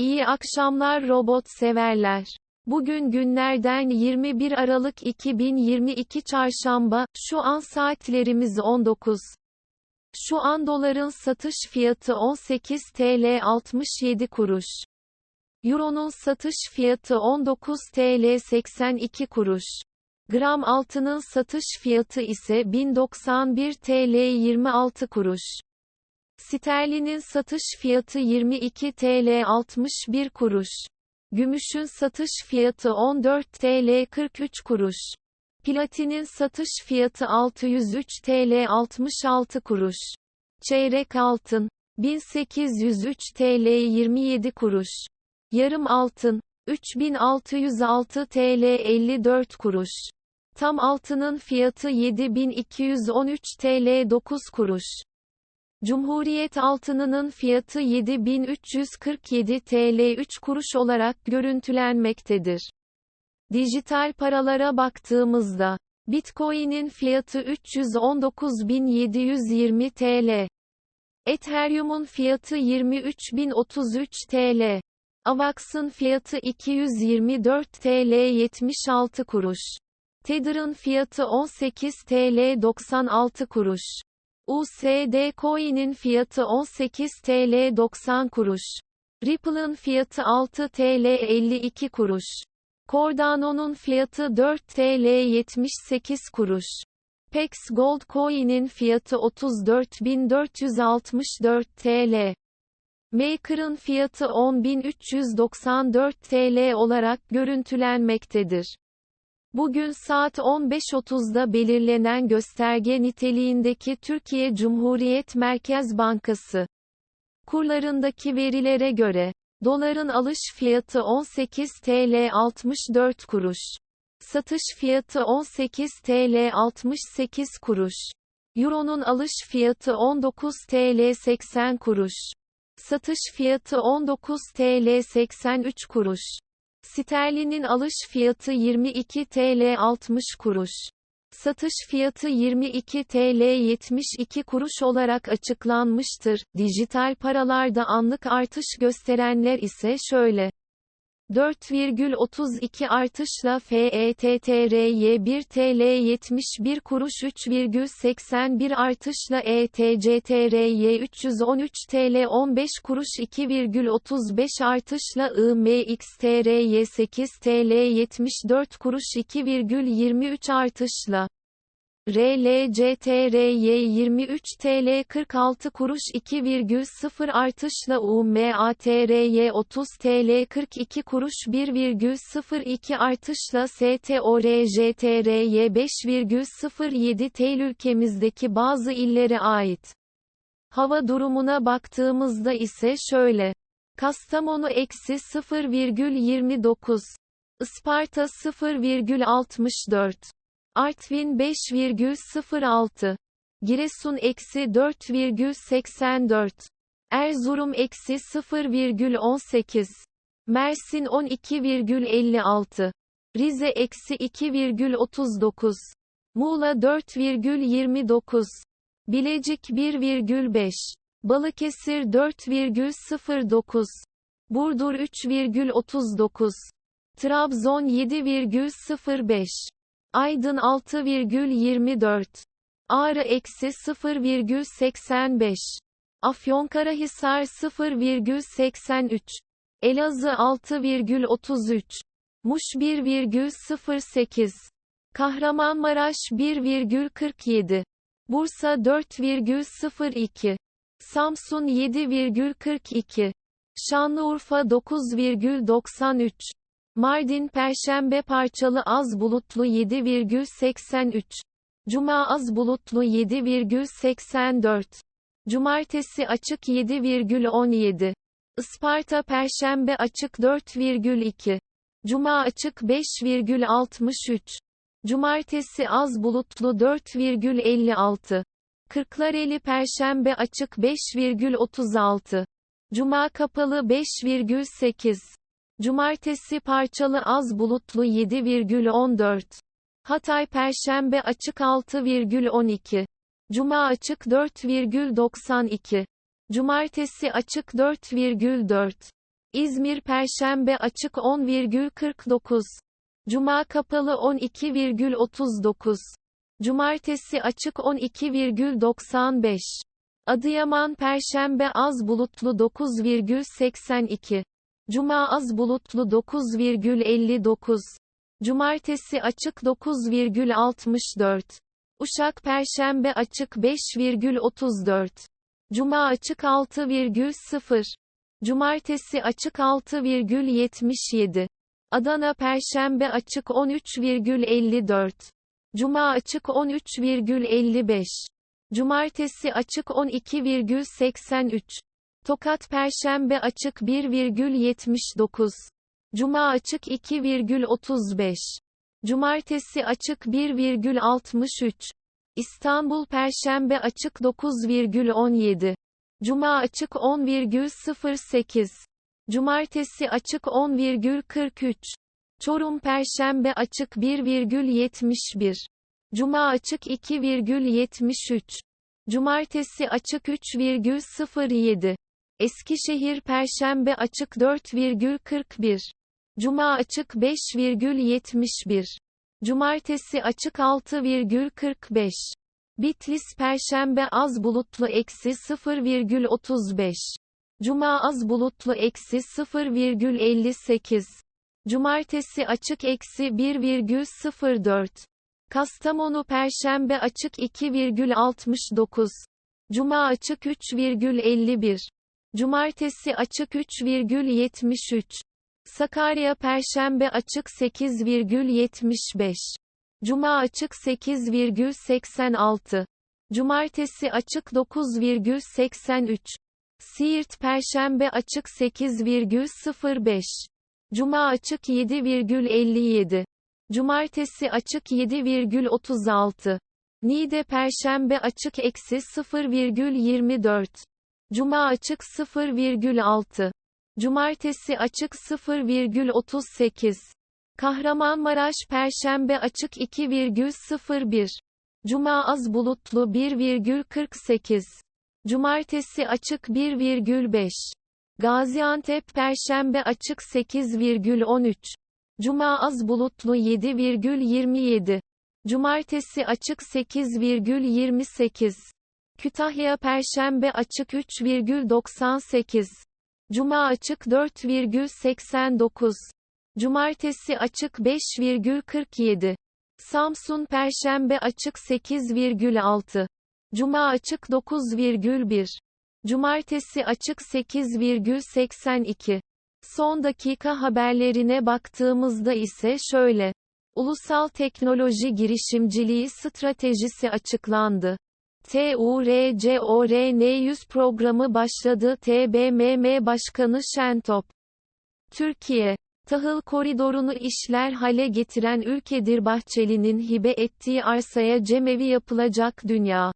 İyi akşamlar robot severler. Bugün günlerden 21 Aralık 2022 Çarşamba, şu an saatlerimiz 19. Şu an doların satış fiyatı 18 TL 67 kuruş. Euro'nun satış fiyatı 19 TL 82 kuruş. Gram altının satış fiyatı ise 1091 TL 26 kuruş. Sterlinin satış fiyatı 22 TL 61 kuruş. Gümüşün satış fiyatı 14 TL 43 kuruş. Platinin satış fiyatı 603 TL 66 kuruş. Çeyrek altın 1803 TL 27 kuruş. Yarım altın 3606 TL 54 kuruş. Tam altının fiyatı 7213 TL 9 kuruş. Cumhuriyet altınının fiyatı 7347 TL 3 kuruş olarak görüntülenmektedir. Dijital paralara baktığımızda, Bitcoin'in fiyatı 319.720 TL. Ethereum'un fiyatı 23.033 TL. Avax'ın fiyatı 224 TL 76 kuruş. Tether'ın fiyatı 18 TL 96 kuruş. USD Coin'in fiyatı 18 TL 90 kuruş. Ripple'ın fiyatı 6 TL 52 kuruş. Cardano'nun fiyatı 4 TL 78 kuruş. Pex Gold Coin'in fiyatı 34.464 TL. Maker'ın fiyatı 10.394 TL olarak görüntülenmektedir. Bugün saat 15.30'da belirlenen gösterge niteliğindeki Türkiye Cumhuriyet Merkez Bankası kurlarındaki verilere göre, doların alış fiyatı 18 TL 64 kuruş, satış fiyatı 18 TL 68 kuruş, Euro'nun alış fiyatı 19 TL 80 kuruş, satış fiyatı 19 TL 83 kuruş. Sterlinin alış fiyatı 22 TL 60 kuruş. Satış fiyatı 22 TL 72 kuruş olarak açıklanmıştır. Dijital paralarda anlık artış gösterenler ise şöyle. 4,32 artışla FETTRY 1 TL 71 kuruş 3,81 artışla ETCTRY 313 TL 15 kuruş 2,35 artışla IMXTRY 8 TL 74 kuruş 2,23 artışla RLCTRY 23 TL 46 kuruş 2,0 artışla UMATRY 30 TL 42 kuruş 1,02 artışla STORJTRY 5,07 TL ülkemizdeki bazı illere ait. Hava durumuna baktığımızda ise şöyle. Kastamonu eksi 0,29. Isparta 0,64. Artvin 5,06. Giresun eksi 4,84. Erzurum eksi 0,18. Mersin 12,56. Rize eksi 2,39. Muğla 4,29. Bilecik 1,5. Balıkesir 4,09. Burdur 3,39. Trabzon 7,05. Aydın 6,24. Ağrı eksi 0,85. Afyonkarahisar 0,83. Elazığ 6,33. Muş 1,08. Kahramanmaraş 1,47. Bursa 4,02. Samsun 7,42. Şanlıurfa 9,93. Mardin Perşembe parçalı az bulutlu 7,83. Cuma az bulutlu 7,84. Cumartesi açık 7,17. Isparta Perşembe açık 4,2. Cuma açık 5,63. Cumartesi az bulutlu 4,56. Kırklareli Perşembe açık 5,36. Cuma kapalı 5,8. Cumartesi parçalı az bulutlu 7,14. Hatay Perşembe açık 6,12. Cuma açık 4,92. Cumartesi açık 4,4. İzmir Perşembe açık 10,49. Cuma kapalı 12,39. Cumartesi açık 12,95. Adıyaman Perşembe az bulutlu 9,82. Cuma az bulutlu 9,59. Cumartesi açık 9,64. Uşak Perşembe açık 5,34. Cuma açık 6,0. Cumartesi açık 6,77. Adana Perşembe açık 13,54. Cuma açık 13,55. Cumartesi açık 12,83. Tokat Perşembe açık 1,79. Cuma açık 2,35. Cumartesi açık 1,63. İstanbul Perşembe açık 9,17. Cuma açık 10,08. Cumartesi açık 10,43. Çorum Perşembe açık 1,71. Cuma açık 2,73. Cumartesi açık 3,07. Eskişehir Perşembe açık 4,41. Cuma açık 5,71. Cumartesi açık 6,45. Bitlis Perşembe az bulutlu eksi 0,35. Cuma az bulutlu eksi 0,58. Cumartesi açık eksi 1,04. Kastamonu Perşembe açık 2,69. Cuma açık 3,51. Cumartesi açık 3,73. Sakarya Perşembe açık 8,75. Cuma açık 8,86. Cumartesi açık 9,83. Siirt Perşembe açık 8,05. Cuma açık 7,57. Cumartesi açık 7,36. Niğde Perşembe açık eksi 0,24. Cuma açık 0,6. Cumartesi açık 0,38. Kahramanmaraş Perşembe açık 2,01. Cuma az bulutlu 1,48. Cumartesi açık 1,5. Gaziantep Perşembe açık 8,13. Cuma az bulutlu 7,27. Cumartesi açık 8,28. Kütahya Perşembe açık 3,98. Cuma açık 4,89. Cumartesi açık 5,47. Samsun Perşembe açık 8,6. Cuma açık 9,1. Cumartesi açık 8,82. Son dakika haberlerine baktığımızda ise şöyle. Ulusal Teknoloji Girişimciliği Stratejisi açıklandı. TURCORN100 programı başladı TBMM Başkanı Şentop. Türkiye, tahıl koridorunu işler hale getiren ülkedir Bahçeli'nin hibe ettiği arsaya cemevi yapılacak dünya.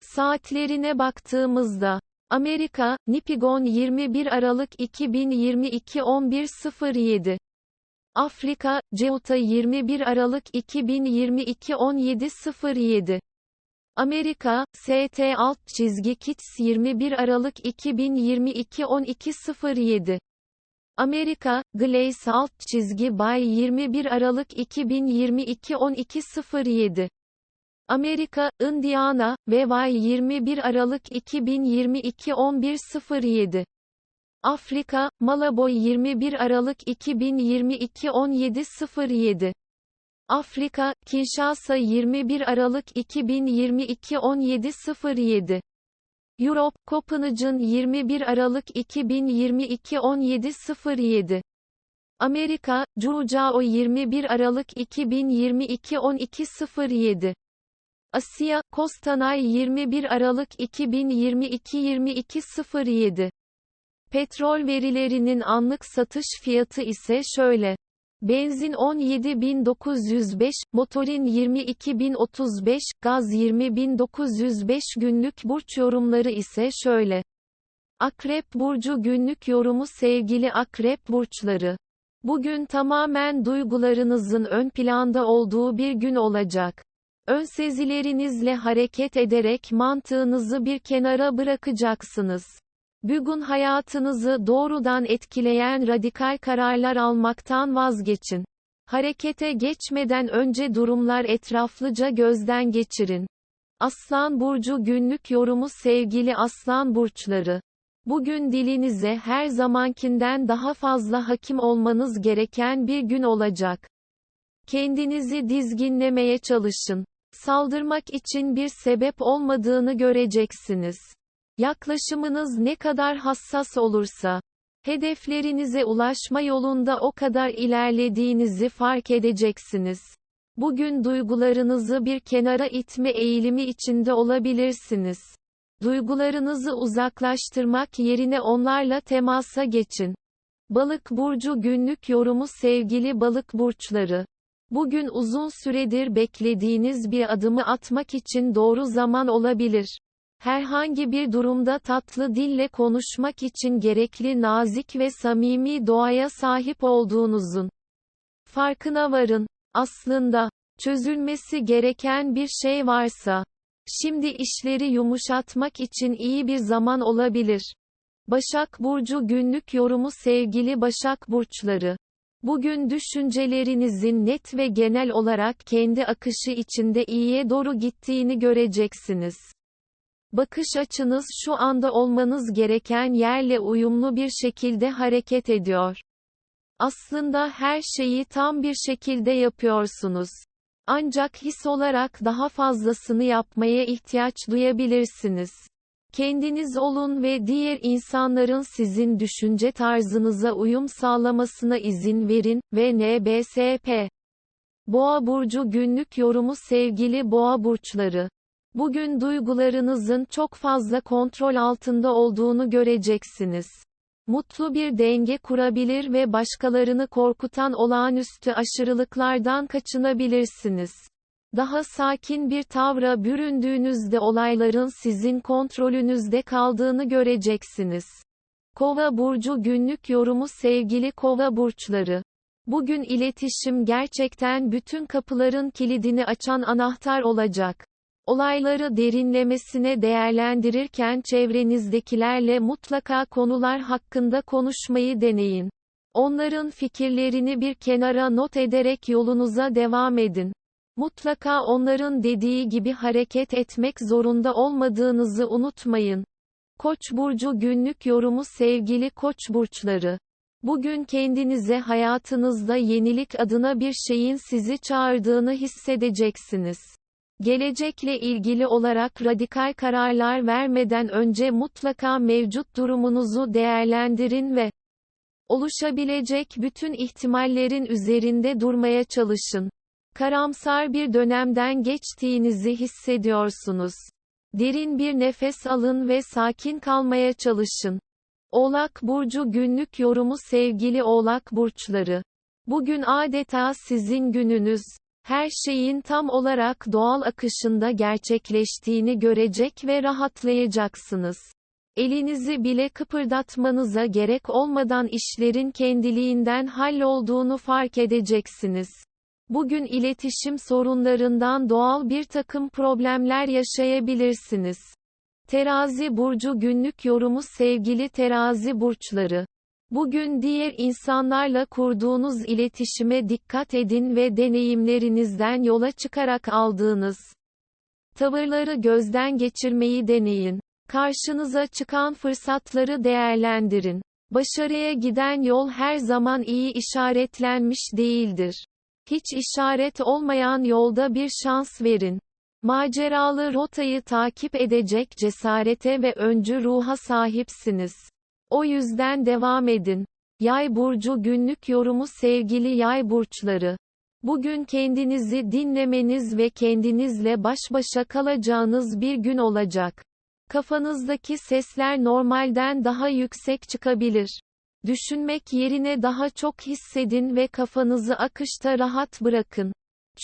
Saatlerine baktığımızda, Amerika, Nipigon 21 Aralık 2022 11.07 Afrika, Ceuta 21 Aralık 2022 17.07 Amerika, ST alt çizgi Kits 21 Aralık 2022 12.07 Amerika, Glaze alt çizgi Bay 21 Aralık 2022 12.07 Amerika, Indiana, VY 21 Aralık 2022 11.07 Afrika, Malabo 21 Aralık 2022 17.07 Afrika, Kinshasa 21 Aralık 2022 17.07 Europe, Copenhagen 21 Aralık 2022 17.07 Amerika, Jurucao 21 Aralık 2022 12.07 Asya, Kostanay 21 Aralık 2022 22.07 Petrol verilerinin anlık satış fiyatı ise şöyle. Benzin 17.905, motorin 22.035, gaz 20.905 günlük burç yorumları ise şöyle. Akrep Burcu günlük yorumu sevgili Akrep Burçları. Bugün tamamen duygularınızın ön planda olduğu bir gün olacak. Önsezilerinizle hareket ederek mantığınızı bir kenara bırakacaksınız. Bugün hayatınızı doğrudan etkileyen radikal kararlar almaktan vazgeçin. Harekete geçmeden önce durumlar etraflıca gözden geçirin. Aslan Burcu günlük yorumu sevgili Aslan Burçları. Bugün dilinize her zamankinden daha fazla hakim olmanız gereken bir gün olacak. Kendinizi dizginlemeye çalışın. Saldırmak için bir sebep olmadığını göreceksiniz. Yaklaşımınız ne kadar hassas olursa, hedeflerinize ulaşma yolunda o kadar ilerlediğinizi fark edeceksiniz. Bugün duygularınızı bir kenara itme eğilimi içinde olabilirsiniz. Duygularınızı uzaklaştırmak yerine onlarla temasa geçin. Balık burcu günlük yorumu sevgili balık burçları. Bugün uzun süredir beklediğiniz bir adımı atmak için doğru zaman olabilir. Herhangi bir durumda tatlı dille konuşmak için gerekli nazik ve samimi doğaya sahip olduğunuzun farkına varın. Aslında, çözülmesi gereken bir şey varsa, şimdi işleri yumuşatmak için iyi bir zaman olabilir. Başak Burcu günlük yorumu sevgili Başak Burçları. Bugün düşüncelerinizin net ve genel olarak kendi akışı içinde iyiye doğru gittiğini göreceksiniz. Bakış açınız şu anda olmanız gereken yerle uyumlu bir şekilde hareket ediyor. Aslında her şeyi tam bir şekilde yapıyorsunuz. Ancak his olarak daha fazlasını yapmaya ihtiyaç duyabilirsiniz. Kendiniz olun ve diğer insanların sizin düşünce tarzınıza uyum sağlamasına izin verin ve NBSP Boğa burcu günlük yorumu sevgili boğa burçları. Bugün duygularınızın çok fazla kontrol altında olduğunu göreceksiniz. Mutlu bir denge kurabilir ve başkalarını korkutan olağanüstü aşırılıklardan kaçınabilirsiniz. Daha sakin bir tavra büründüğünüzde olayların sizin kontrolünüzde kaldığını göreceksiniz. Kova burcu günlük yorumu sevgili Kova burçları. Bugün iletişim gerçekten bütün kapıların kilidini açan anahtar olacak. Olayları derinlemesine değerlendirirken çevrenizdekilerle mutlaka konular hakkında konuşmayı deneyin. Onların fikirlerini bir kenara not ederek yolunuza devam edin. Mutlaka onların dediği gibi hareket etmek zorunda olmadığınızı unutmayın. Koç burcu günlük yorumu sevgili Koç burçları. Bugün kendinize hayatınızda yenilik adına bir şeyin sizi çağırdığını hissedeceksiniz. Gelecekle ilgili olarak radikal kararlar vermeden önce mutlaka mevcut durumunuzu değerlendirin ve oluşabilecek bütün ihtimallerin üzerinde durmaya çalışın. Karamsar bir dönemden geçtiğinizi hissediyorsunuz. Derin bir nefes alın ve sakin kalmaya çalışın. Oğlak burcu günlük yorumu sevgili Oğlak burçları. Bugün adeta sizin gününüz. Her şeyin tam olarak doğal akışında gerçekleştiğini görecek ve rahatlayacaksınız. Elinizi bile kıpırdatmanıza gerek olmadan işlerin kendiliğinden hallolduğunu fark edeceksiniz. Bugün iletişim sorunlarından doğal bir takım problemler yaşayabilirsiniz. Terazi burcu günlük yorumu sevgili terazi burçları. Bugün diğer insanlarla kurduğunuz iletişime dikkat edin ve deneyimlerinizden yola çıkarak aldığınız tavırları gözden geçirmeyi deneyin. Karşınıza çıkan fırsatları değerlendirin. Başarıya giden yol her zaman iyi işaretlenmiş değildir. Hiç işaret olmayan yolda bir şans verin. Maceralı rotayı takip edecek cesarete ve öncü ruha sahipsiniz. O yüzden devam edin. Yay burcu günlük yorumu sevgili yay burçları. Bugün kendinizi dinlemeniz ve kendinizle baş başa kalacağınız bir gün olacak. Kafanızdaki sesler normalden daha yüksek çıkabilir. Düşünmek yerine daha çok hissedin ve kafanızı akışta rahat bırakın.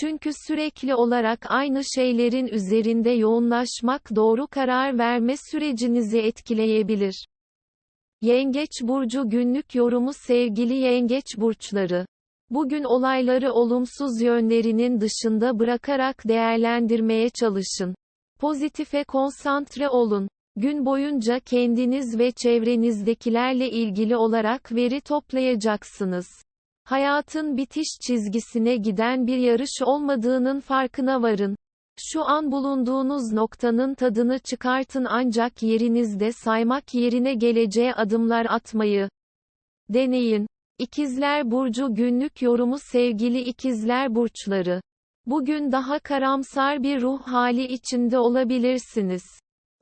Çünkü sürekli olarak aynı şeylerin üzerinde yoğunlaşmak doğru karar verme sürecinizi etkileyebilir. Yengeç burcu günlük yorumu sevgili yengeç burçları. Bugün olayları olumsuz yönlerinin dışında bırakarak değerlendirmeye çalışın. Pozitife konsantre olun. Gün boyunca kendiniz ve çevrenizdekilerle ilgili olarak veri toplayacaksınız. Hayatın bitiş çizgisine giden bir yarış olmadığının farkına varın. Şu an bulunduğunuz noktanın tadını çıkartın ancak yerinizde saymak yerine geleceğe adımlar atmayı deneyin. İkizler Burcu günlük yorumu sevgili ikizler burçları. Bugün daha karamsar bir ruh hali içinde olabilirsiniz.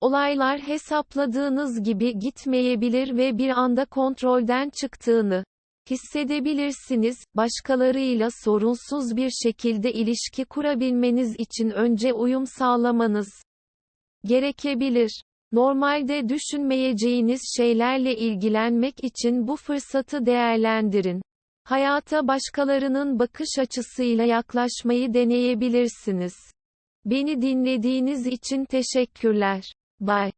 Olaylar hesapladığınız gibi gitmeyebilir ve bir anda kontrolden çıktığını hissedebilirsiniz. Başkalarıyla sorunsuz bir şekilde ilişki kurabilmeniz için önce uyum sağlamanız gerekebilir. Normalde düşünmeyeceğiniz şeylerle ilgilenmek için bu fırsatı değerlendirin. Hayata başkalarının bakış açısıyla yaklaşmayı deneyebilirsiniz. Beni dinlediğiniz için teşekkürler. Bye.